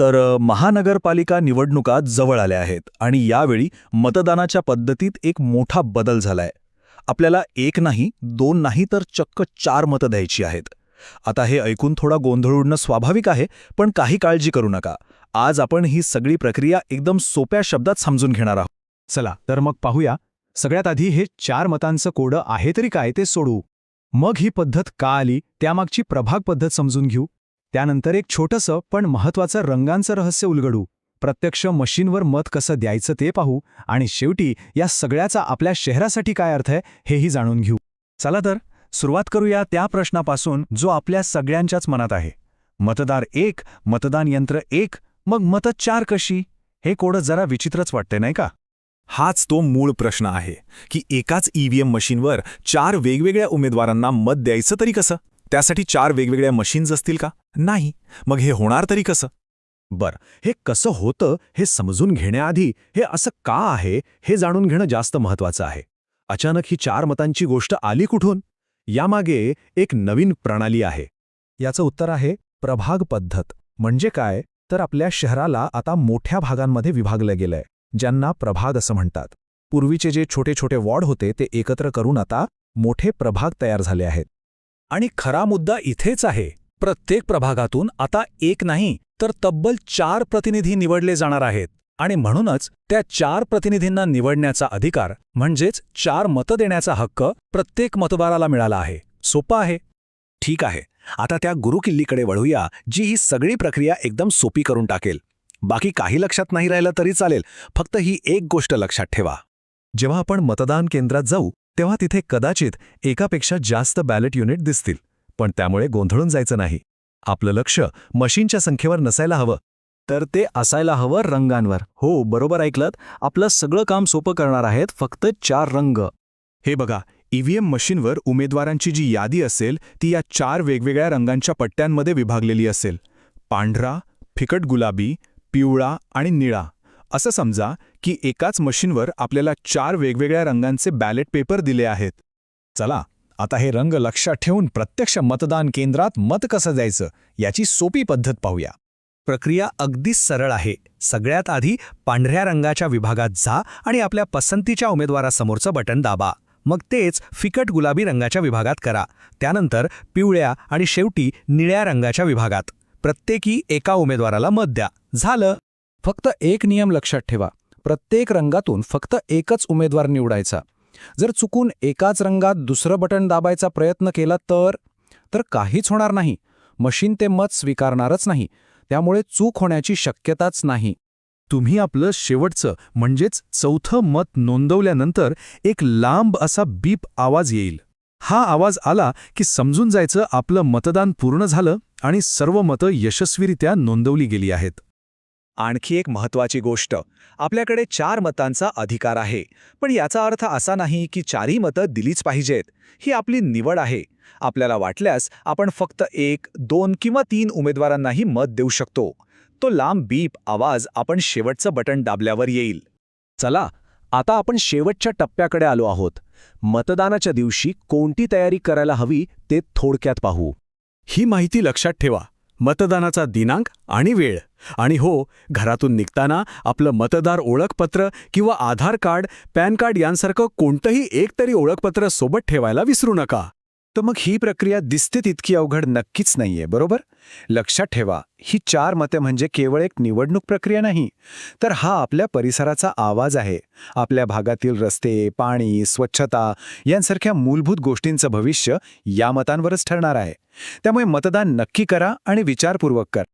तर महानगरपालिका निवडणुका जवळ आल्या आहेत आणि यावेळी मतदानाच्या पद्धतीत एक मोठा बदल झालाय. आपल्याला एक नाही दोन नाही तर चक्क चार मतं द्यायची आहेत. आता हे ऐकून थोडा गोंधळ उडणं स्वाभाविक आहे पण काही काळजी करू नका. आज आपण ही सगळी प्रक्रिया एकदम सोप्या शब्दात समजून घेणार आहोत. चला तर मग पाहूया. सगळ्यात आधी हे चार मतांचं कोडं आहे तरी काय ते सोडू मग ही पद्धत का आली त्यामागची प्रभाग पद्धत समजून घेऊ. त्यानंतर एक छोटंसं पण महत्वाचं रंगांचं रहस्य उलगडू. प्रत्यक्ष मशीनवर मत कसं द्यायचं ते पाहू आणि शेवटी या सगळ्याचा आपल्या शहरासाठी काय अर्थ आहे हेही जाणून घेऊ. चला तर सुरुवात करूया त्या प्रश्नापासून जो आपल्या सगळ्यांच्याच मनात आहे. मतदार एक मतदान यंत्र एक मग मतं चार कशी? हे कोडं जरा विचित्रच वाटते नाही का? हाच तो मूळ प्रश्न आहे की एकाच ईव्हीएम मशीनवर चार वेगवेगळ्या उमेदवारांना मत द्यायचं तरी कसं? त्यासाठी चार वेगवेगळ्या मशीन्स असतील का? नाही मग हे होणार तरी कसं? बर हे कसं होतं हे समजून घेण्याआधी हे असं का आहे हे जाणून घेणं जास्त महत्वाचं आहे. अचानक ही चार मतांची गोष्ट आली कुठून? यामागे एक नवीन प्रणाली आहे. याचं उत्तर आहे प्रभाग पद्धत. म्हणजे काय? तर आपल्या शहराला आता मोठ्या भागांमध्ये विभागलं गेलंय ज्यांना प्रभाग असं म्हणतात. पूर्वीचे जे छोटे छोटे वॉर्ड होते ते एकत्र करून आता मोठे प्रभाग तयार झाले आहेत. आणि खरा मुद्दा इथेच आहे. प्रत्येक प्रभागातून आता एक नाही तर तब्बल चार प्रतिनिधी निवडले जाणार आहेत. आणि म्हणूनच त्या चार प्रतिनिधींना निवडण्याचा अधिकार म्हणजेच चार मतं देण्याचा हक्क प्रत्येक मतदाराला मिळाला आहे. सोपं आहे? ठीक आहे. आता त्या गुरुकिल्लीकडे वळूया जी ही सगळी प्रक्रिया एकदम सोपी करून टाकेल. बाकी काही लक्षात नाही राहिलं तरी चालेल फक्त ही एक गोष्ट लक्षात ठेवा. जेव्हा आपण मतदान केंद्रात जाऊ तेव्हा तिथे कदाचित एकापेक्षा जास्त बॅलेट युनिट दिसतील. पण त्यामुळे गोंधळून जायचं नाही. आपलं लक्ष मशीनच्या संख्येवर नसायला हवं. तर ते असायला हवं रंगांवर. हो बरोबर ऐकलत. आपलं सगळं काम सोपं करणार आहेत फक्त चार रंग. हे बघा ईव्हीएम मशीनवर उमेदवारांची जी यादी असेल ती या चार वेगवेगळ्या रंगांच्या पट्ट्यांमध्ये विभागलेली असेल. पांढरा फिकट गुलाबी पिवळा आणि निळा. असं समजा की एकाच मशीनवर आपल्याला चार वेगवेगळ्या रंगांचे बॅलेट पेपर दिले आहेत. चला आता हे रंग लक्षात ठेवून प्रत्यक्ष मतदान केंद्रात मत कसं द्यायचं याची सोपी पद्धत पाहूया. प्रक्रिया अगदी सरळ आहे. सगळ्यात आधी पांढऱ्या रंगाच्या विभागात जा आणि आपल्या पसंतीच्या उमेदवारासमोरचं बटन दाबा. मग तेच फिकट गुलाबी रंगाच्या विभागात करा. त्यानंतर पिवळ्या आणि शेवटी निळ्या रंगाच्या विभागात. प्रत्येकी एका उमेदवाराला मत द्या. झालं. फक्त एक नियम लक्षात ठेवा. प्रत्येक रंगातून फक्त एकच उमेदवार निवडायचा. जर चुकून एकाच रंगात दुसरं बटन दाबायचा प्रयत्न केला तर तर काहीच होणार नाही. मशीन ते मत स्वीकारणारच नाही. त्यामुळे चूक होण्याची शक्यताच नाही. तुम्ही आपलं शेवटचं म्हणजेच चौथं मत नोंदवल्यानंतर एक लांब असा बीप आवाज येईल. हा आवाज आला की समजून जायचं आपलं मतदान पूर्ण झालं आणि सर्व मतं यशस्वीरित्या नोंदवली गेली आहेत. आणखी एक महत्वाची गोष्ट. आपल्याकडे चार मतांचा अधिकार आहे. पण याचा अर्थ असा नाही की चारही मतं दिलीच पाहिजेत. ही आपली निवड आहे. आपल्याला वाटल्यास आपण फक्त एक दोन किंवा तीन उमेदवारांनाही मत देऊ शकतो. तो लांब बीप आवाज आपण शेवटचं बटन दाबल्यावर येईल. चला आता आपण शेवटच्या टप्प्याकडे आलो आहोत. मतदानाच्या दिवशी कोणती तयारी करायला हवी ते थोडक्यात पाहू. ही माहिती लक्षात ठेवा. मतदानाचा दिनांक आणि वेळ. आणि हो घरातून निघताना आपलं मतदार ओळखपत्र किंवा आधार कार्ड पॅन कार्ड यांसारखं कोणतंही एकतरी ओळखपत्र सोबत ठेवायला विसरू नका. तर मग ही प्रक्रिया दिसते तितकी अवघड नक्कीच नाहीये बरोबर? लक्षात ठेवा ही चार मते म्हणजे केवळ एक निवडणूक प्रक्रिया नाही तर हा आपल्या परिसराचा आवाज आहे. आपल्या भागातील रस्ते पाणी स्वच्छता यांसारख्या मूलभूत गोष्टींचं भविष्य या मतांवरच ठरणार आहे. त्यामुळे मतदान नक्की करा आणि विचारपूर्वक करा.